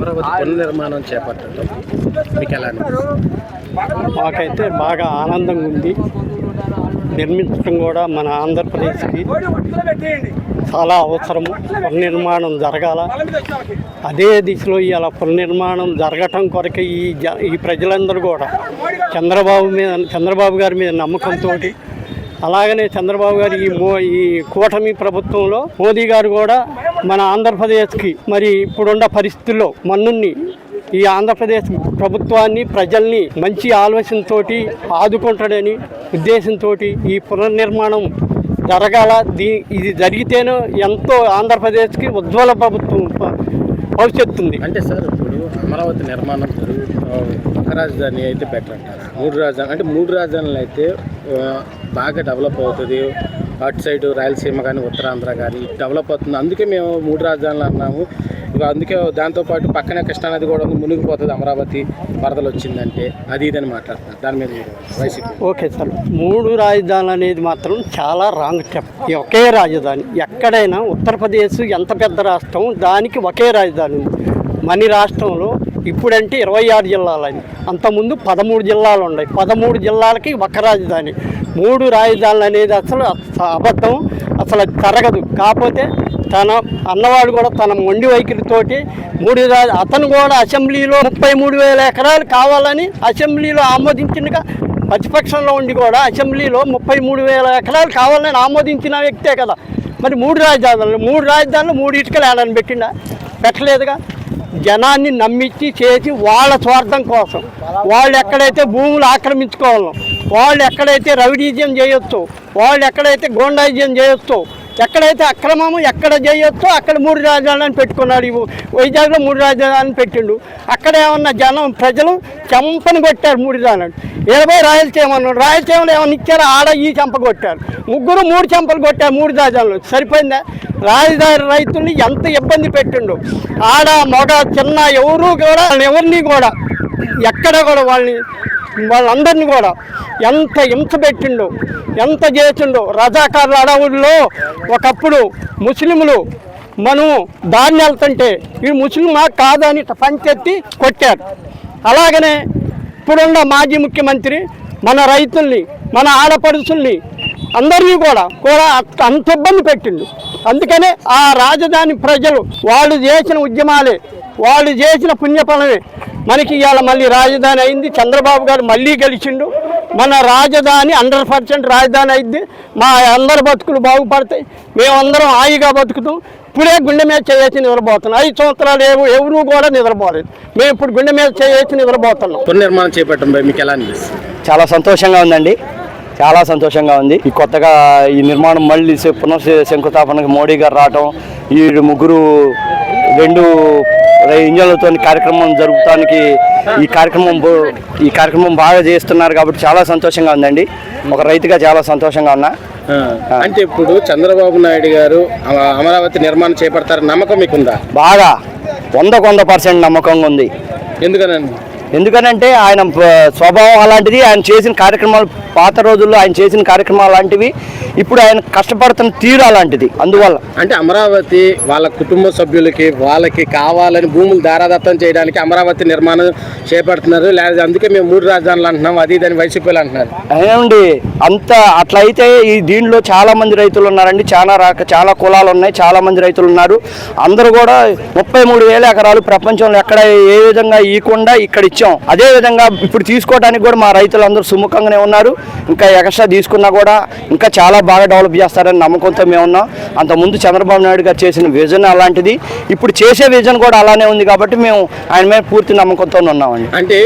అమరావతి పునర్నిర్మాణం చేపట్టడం మీకు ఎలా? మాకైతే బాగా ఆనందంగా ఉంది. నిర్మించడం కూడా మన ఆంధ్రప్రదేశ్కి చాలా అవసరము పునర్నిర్మాణం జరగాల. అదే దిశలో ఇలా పునర్నిర్మాణం జరగటం కొరకు ఈ జ ఈ ప్రజలందరూ కూడా చంద్రబాబు మీద చంద్రబాబు గారి మీద నమ్మకంతో అలాగనే చంద్రబాబు గారు ఈ మో ఈ కూటమి ప్రభుత్వంలో మోదీ గారు కూడా మన ఆంధ్రప్రదేశ్కి మరి ఇప్పుడున్న పరిస్థితుల్లో మన్నుని ఈ ఆంధ్రప్రదేశ్ ప్రభుత్వాన్ని ప్రజల్ని మంచి ఆలోచనతోటి ఆదుకుంటాడని ఉద్దేశంతో ఈ పునర్నిర్మాణం జరగాల. దీ ఇది జరిగితేనే ఎంతో ఆంధ్రప్రదేశ్కి ఉజ్వల ప్రభుత్వం భవిష్యత్తు ఉంది అంటే సార్ ఇప్పుడు అమరావతి నిర్మాణం ఒక రాజధాని అయితే బెటర్ అంటారు? మూడు రాజధాని అంటే మూడు రాజధానులు అయితే బాగా డెవలప్ అవుతుంది. అటు సైడ్ రాయలసీమ కానీ ఉత్తరాంధ్ర కానీ డెవలప్ అవుతుంది. అందుకే మేము మూడు రాజధానులు అన్నాము. ఇక అందుకే దాంతోపాటు పక్కనే కృష్ణానది కూడా ఉంది మునిగిపోతుంది అమరావతి వరదలు వచ్చిందంటే. అది ఇదని మాట్లాడుతున్నారు. దాని మీద వైసీపీ ఓకే సార్ మూడు రాజధానులు అనేది మాత్రం చాలా రాంగ్ స్టెప్ ఒకే రాజధాని ఎక్కడైనా ఉత్తరప్రదేశ్ ఎంత పెద్ద రాష్ట్రం దానికి ఒకే రాజధాని ఉంది. మన రాష్ట్రంలో ఇప్పుడంటే ఇరవై ఆరు జిల్లాలని అంతకుముందు పదమూడు జిల్లాలు ఉన్నాయి. పదమూడు జిల్లాలకి ఒక రాజధాని. మూడు రాజధానులు అనేది అసలు అబద్ధం. అసలు అది కాకపోతే తన అన్నవాడు కూడా తన మొండి వైఖరితోటి మూడు అతను కూడా అసెంబ్లీలో ముప్పై మూడు వేల ఎకరాలు కావాలని అసెంబ్లీలో ఆమోదించినగా ప్రతిపక్షంలో ఉండి కూడా అసెంబ్లీలో ముప్పై మూడు వేల ఎకరాలు కావాలని ఆమోదించిన వ్యక్తే కదా. మరి మూడు రాజధానులు మూడు రాజధానులు మూడు ఇటుకలు ఏడని పెట్టిండా? పెట్టలేదుగా? జనాన్ని నమ్మించి చేసి వాళ్ళ స్వార్థం కోసం. వాళ్ళు ఎక్కడైతే భూములు ఆక్రమించుకోవాలో వాళ్ళు ఎక్కడైతే రౌడీజం చేయొచ్చు వాళ్ళు ఎక్కడైతే గోండాయిజం చేయొచ్చు ఎక్కడైతే అక్రమము ఎక్కడ చేయొచ్చో అక్కడ మూడు రాజధానులను పెట్టుకున్నాడు ఇవి వైజాగ్లో మూడు రాజధానులను పెట్టిండు. అక్కడ ఏమన్నా జనం ప్రజలు చెంపని కొట్టారు మూడు రాజధానులు ఇరవై రాయలసీమ అన్నాడు. రాయలసీమలో ఏమన్నా ఇచ్చారు? ఆడ ఈ చెంప కొట్టారు. ముగ్గురు మూడు చెంపలు కొట్టారు మూడు రాజధానులు సరిపోయిందా? రాజధాని రైతుల్ని ఎంత ఇబ్బంది పెట్టిండు. ఆడ మగ చిన్న ఎవరు కూడా ఎవరిని కూడా ఎక్కడ కూడా వాళ్ళని వాళ్ళందరినీ కూడా ఎంత హింస పెట్టిండు ఎంత చేసిండో. రజాకారుల అడవుల్లో ఒకప్పుడు ముస్లింలు మనం దాన్ని వెళ్తుంటే ఈ ముస్లిం మాకు కాదని పంచెత్తి కొట్టారు. అలాగనే ఇప్పుడున్న మాజీ ముఖ్యమంత్రి మన రైతుల్ని మన ఆడపడుచుల్ని అందరినీ కూడా కూడా అంత- అంత ఇబ్బంది పెట్టిండు. అందుకనే ఆ రాజధాని ప్రజలు వాళ్ళు చేసిన ఉద్యమాలే వాళ్ళు చేసిన పుణ్యఫలమే మనకి ఇవాళ మళ్ళీ రాజధాని అయింది. చంద్రబాబు గారు మళ్ళీ గెలిచిండు. మన రాజధాని హండ్రెడ్ పర్సెంట్ రాజధాని అయింది. మా అందరి బతుకులు బాగుపడతాయి. మేమందరం హాయిగా బతుకుతాం. ఇప్పుడే గుండె మీద చేసి నిద్రపోతున్నాం. ఐదు సంవత్సరాలు ఏవు ఎవరు కూడా నిద్రపోలేదు. మేము ఇప్పుడు గుండె మీద చేసి నిద్రపోతున్నాం. పునర్నిర్మాణం చేపట్టడం మీకు ఎలా అనిపిస్తుంది? చాలా సంతోషంగా ఉందండి. చాలా సంతోషంగా ఉంది. ఈ కొత్తగా ఈ నిర్మాణం మళ్ళీ శ- పునః శంకుస్థాపనకు మోడీ గారు రావటం ఈ ముగ్గురు రెండు ఇంజన్లతో కార్యక్రమం జరుపుతానికి ఈ కార్యక్రమం ఈ కార్యక్రమం బాగా చేస్తున్నారు కాబట్టి చాలా సంతోషంగా ఉందండి. ఒక రైతుగా చాలా సంతోషంగా ఉన్నా. అంటే ఇప్పుడు చంద్రబాబు నాయుడు గారు అమ- అమరావతి నిర్మాణం చేపడతారు నమ్మకం మీకుందా? బాగా. వందకు వంద పర్సెంట్ నమ్మకంగా ఉంది. ఎందుకనండి? ఎందుకనంటే ఆయన స్వభావం అలాంటిది. ఆయన చేసిన కార్యక్రమాలు పాత రోజుల్లో ఆయన చేసిన కార్యక్రమాలు లాంటివి ఇప్పుడు ఆయన కష్టపడుతున్న తీరు అలాంటిది. అందువల్ల అంటే అమరావతి వాళ్ళ కుటుంబ సభ్యులకి వాళ్ళకి కావాలని భూములు దారాదత్తం చేయడానికి అమరావతి నిర్మాణం చేపడుతున్నారు. లేదా అందుకే మేము మూడు రాజధానులు అంటున్నాం. అది ఇదని వైసీపీలు అంటున్నారు. అవునండి అంత అట్లయితే ఈ దీంట్లో చాలా మంది రైతులు ఉన్నారండి. చాలా రక చాలా కులాలు ఉన్నాయి. చాలా మంది రైతులు ఉన్నారు. అందరూ కూడా ముప్పై మూడు వేల ఎకరాలు ప్రపంచంలో ఎక్కడ ఏ విధంగా ఇవ్వకుండా ఇక్కడ ఇచ్చాం. అదే విధంగా ఇప్పుడు తీసుకోవడానికి కూడా మా రైతులు అందరూ సుముఖంగానే ఉన్నారు. ఇంకా ఎక్స్ట్రా తీసుకున్నా కూడా ఇంకా చాలా బాగా డెవలప్ చేస్తారని నమ్మకంతో మేము ఉన్నాం. అంతకుముందు చంద్రబాబు నాయుడు గారు చేసిన విజన్ అలాంటిది. ఇప్పుడు చేసే విజన్ కూడా అలానే ఉంది కాబట్టి మేము ఆయన మీద పూర్తి నమ్మకంతో ఉన్నామండి. అంటే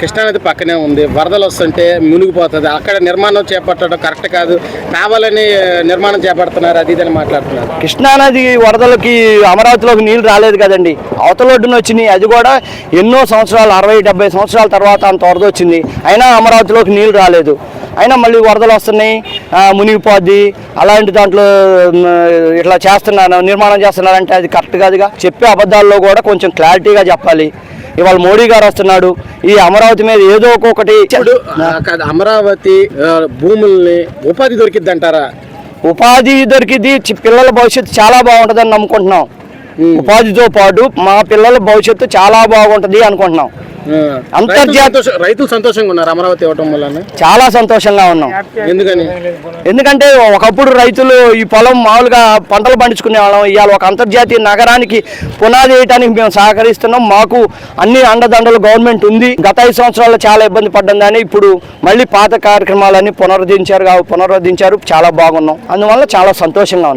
కృష్ణానది పక్కనే ఉంది. వరదలు వస్తుంటే మునిగిపోతుంది. అక్కడ నిర్మాణం చేపట్టడం కరెక్ట్ కాదు. కావాలని నిర్మాణం చేపడుతున్నారు. అది ఇదని మాట్లాడుతున్నారు. కృష్ణానది వరదలకి అమరావతిలోకి నీళ్ళు రాలేదు కదండి. అవతల ఒడ్డున వచ్చినాయి. అది కూడా ఎన్నో సంవత్సరాలు అరవై డెబ్బై సంవత్సరాల తర్వాత అంత వరద వచ్చింది. అయినా అమరావతిలోకి నీళ్ళు రాలేదు. అయినా మళ్ళీ వరదలు వస్తున్నాయి. మునిగిపోద్ది. అలాంటి దాంట్లో ఇట్లా చేస్తున్నారు నిర్మాణం చేస్తున్నారంటే అది కరెక్ట్ కాదుగా. చెప్పే అబద్ధాల్లో కూడా కొంచెం క్లారిటీగా చెప్పాలి. ఇవాళ మోడీ గారు వస్తున్నాడు. ఈ అమరావతి మీద ఏదో ఒక్కొక్కటి అమరావతి భూముల్ని ఉపాధి దొరికిద్ది అంటారా ఉపాధి దొరికింది చి- పిల్లల భవిష్యత్తు చాలా బాగుంటుందని నమ్ముకుంటున్నాం. ఉపాధితో పాటు మా పిల్లల భవిష్యత్తు చాలా బాగుంటది అనుకుంటున్నాం. అంతర్జాతీయ- రైతులు సంతోష- రైతులు సంతోషంగా ఉన్నారు అమరావతి ఇవ్వటం వల్ల చాలా సంతోషంగా ఉన్నాం. ఎందుకని? ఎందుకంటే ఒకప్పుడు రైతులు ఈ పొలం మామూలుగా పంటలు పండించుకునే వాళ్ళం. ఇవాళ ఒక అంతర్జాతీయ నగరానికి పునాది వేయడానికి మేము సహకరిస్తున్నాం. మాకు అన్ని అండదండలు గవర్నమెంట్ ఉంది. గత ఐదు సంవత్సరాల్లో చాలా ఇబ్బంది పడ్డం కానీ ఇప్పుడు మళ్ళీ పాత కార్యక్రమాలన్నీ పునరుద్ధరించారు పునరుద్ధరించారు. చాలా బాగున్నాం. అందువల్ల చాలా సంతోషంగా ఉన్నాం.